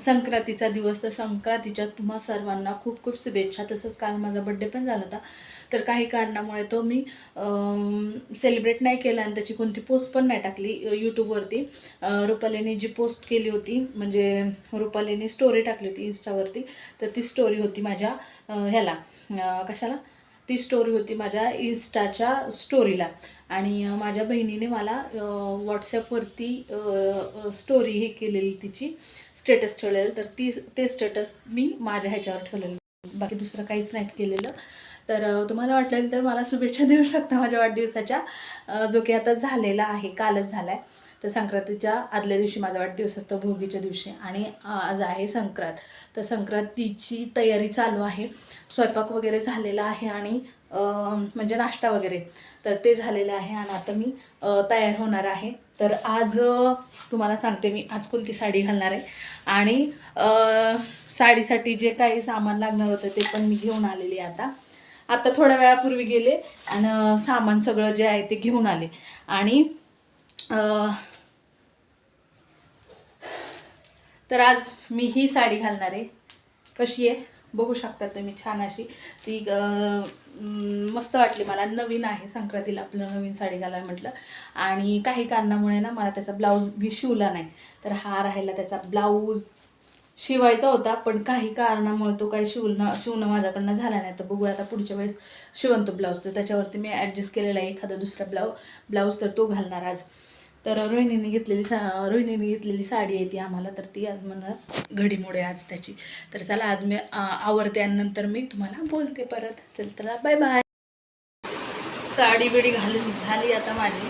संक्रांतीचा दिवस तर संक्रांतीच्या तुम्हा सर्वांना खूप खूप शुभेच्छा. तसंच काल माझा बड्डे पण झाला होता. तर काही कारणामुळे तो मी सेलिब्रेट नाही केला आणि त्याची कोणती पोस्ट पण नाही टाकली यूट्यूबवरती रुपालीने जी पोस्ट केली होती म्हणजे रुपालीने स्टोरी टाकली होती इन्स्टावरती तर ती स्टोरी होती माझ्या ह्याला कशाला? ती स्टोरी होती माझ्या इन्स्टाच्या स्टोरीला आणि माझ्या बहिणीने मला व्हॉट्सॲपवरती स्टोरी हे केलेली तिची स्टेटस ठेवलेलं. तर ती ते स्टेटस मी माझ्या ह्याच्यावर ठेवलेलं. बाकी दुसरं काहीच नाही केलेलं. तर तुम्हाला वाटलं तर मला शुभेच्छा देऊ शकता माझ्या वाढदिवसाच्या. जो की आता झालेला आहे कालच झाला आहे तर संक्रांतीच्या आदल्या दिवशी माझा वाढदिवस असतो भोगीच्या दिवशी. आणि आज आहे संक्रांत. तर संक्रांतीची तयारी चालू आहे. स्वयंपाक वगैरे झालेला आहे आणि म्हणजे नाश्ता वगैरे. तर ते झालेलं आहे आणि आता मी तयार होणार आहे. तर आज तुम्हाला सांगते मी आज कोणती साडी घालणार आहे. आणि साडीसाठी जे काही सामान लागणार होतं ते पण मी घेऊन आलेली आहे आता. आता थोड्या वेळापूर्वी गेले आणि सामान सगळं जे आहे ते घेऊन आले. आणि तर आज मी ही साडी घालणार आहे. कशी आहे? बघू शकता तुम्ही छान अशी. ती मस्त वाटली मला. नवीन आहे संक्रांतीला आपलं नवीन साडी घालायला म्हटलं. आणि काही कारणामुळे ना मला त्याचा ब्लाऊज मी शिवला नाही. तर हा राहिला त्याचा ब्लाऊज. शिवायचा होता पण काही कारणामुळे तो काही शिवणं शिवणं माझ्याकडनं झाला नाही. तर बघूया आता पुढच्या वेळेस शिवण तो ब्लाऊज तर त्याच्यावरती मी ॲडजस्ट केलेला आहे एखादा दुसरा ब्लाऊ ब्लाऊज तर तो घालणार आज. तर रोहिणीने घेतलेली सा रोहिणीने घेतलेली साडी आहे ती आम्हाला तर ती आज मला घडीमोड आहे आज त्याची. तर चला आज मी आ, आवरते आणि नंतर मी तुम्हाला बोलते परत. चल चला बाय बाय साडी बिडी घालून झाली आता माझी.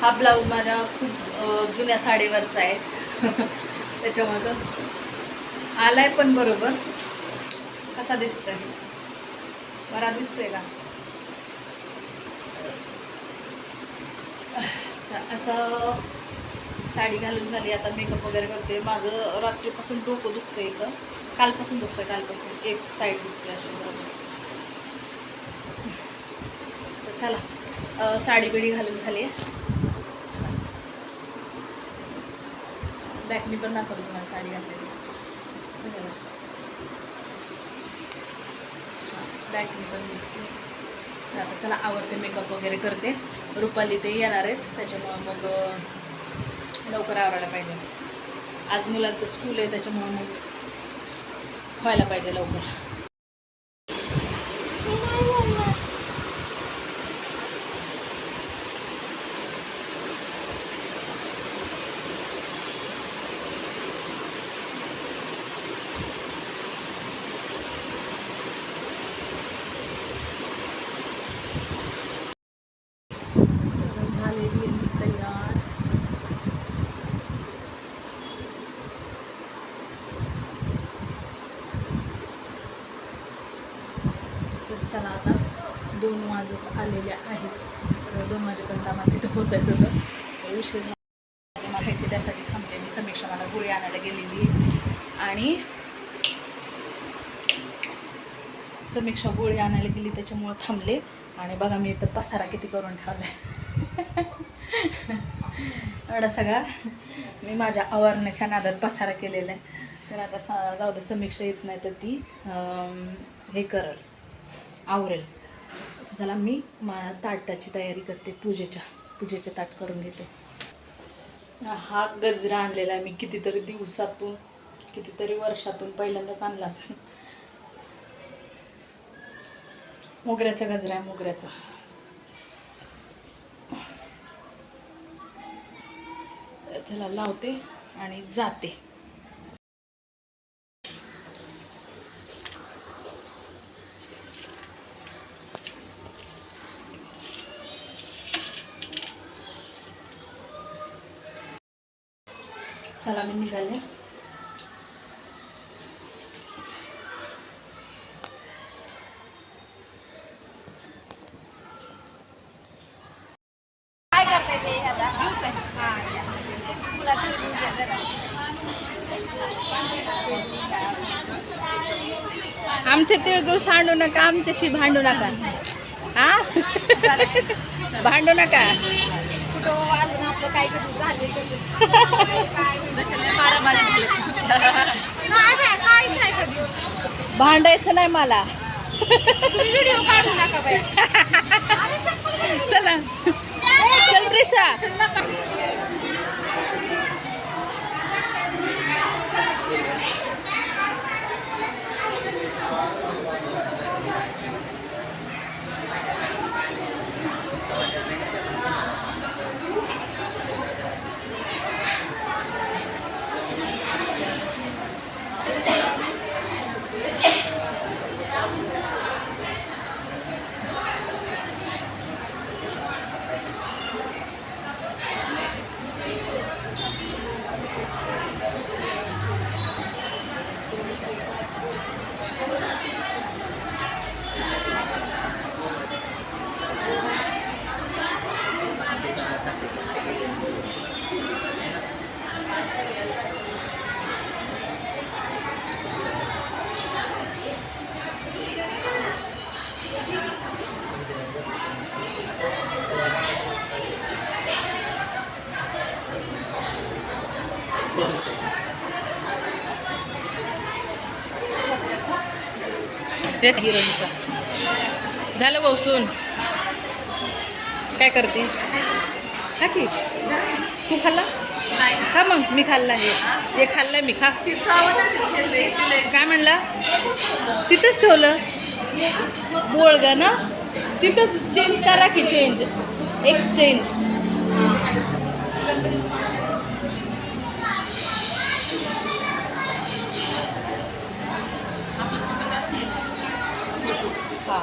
हा ब्लाऊज माझ्या खूप जुन्या साडीवरचा आहे. त्याच्यामुळे आलाय पण बरोबर. कसा दिसतोय? बरा दिसतोय का? असं साडी घालून झाली आता मेकअप वगैरे करते. माझं रात्रीपासून डोकं दुखतंय इथं. कालपासून दुखतं कालपासून. एक साईड दुखते अशी बरोबर. तर चला साडी बिडी घालून झाली आहे बॅकनी पण दाखवतो तुम्हाला साडी घातलेली. बॅटरी पण दिसते आता चला आवडते मेकअप वगैरे करते. रुपाली ते येणार आहेत त्याच्यामुळं मग लवकर आवरायला पाहिजे. आज मुलांचं स्कूल आहे त्याच्यामुळं मग व्हायला पाहिजे लवकर झालेली आहे मी तयार तर चला आता. दोन वाजत आलेल्या आहेत. दोन वाजेपर्यंत आम्हाला तिथं पोचायचं होतं. उशीर खायची त्यासाठी थांबले मी समीक्षा मला गोळी आणायला गेलेली. आणि समीक्षा गोळी आणायला गेली त्याच्यामुळं थांबले. आणि बघा मी इथं पसारा किती करून ठेवला एवढा सगळा मी माझ्या अवारण्याच्या नादात पसारा केलेला आहे. तर आता सा जाऊ दे समीक्षा येत नाही तर ती हे करल. आवरेल. चला मी मा ताटाची तयारी करते पूजेच्या पूजेचे ताट करून घेते. हा गजरा आणलेला आहे मी कितीतरी दिवसातून कितीतरी वर्षातून पहिल्यांदाच आणला असेल. मोगऱ्याचा गजरा आहे मोगऱ्याचा. चला लावते आणि जाते. चला मी निघाले. ते. आमचे तिळगुळ सांडू नका आमच्याशी भांडू नका. हा? भांडू नका. काय कधी. भांडायचं नाही मला. व्हिडिओ काढू नका बाई. चला. चल त्रिशा. झालं बसून काय करते? हा की? तू खाल्ला? खा मग मी खाल्ला हे. हे खाल्लं मी खा. काय म्हणला? तिथंच ठेवलं. बोळग ना? तिथंच चेंज करा की चेंज एक्सचेंज हा.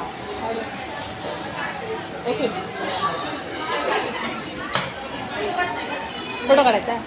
ओके. फोटो काढायचा?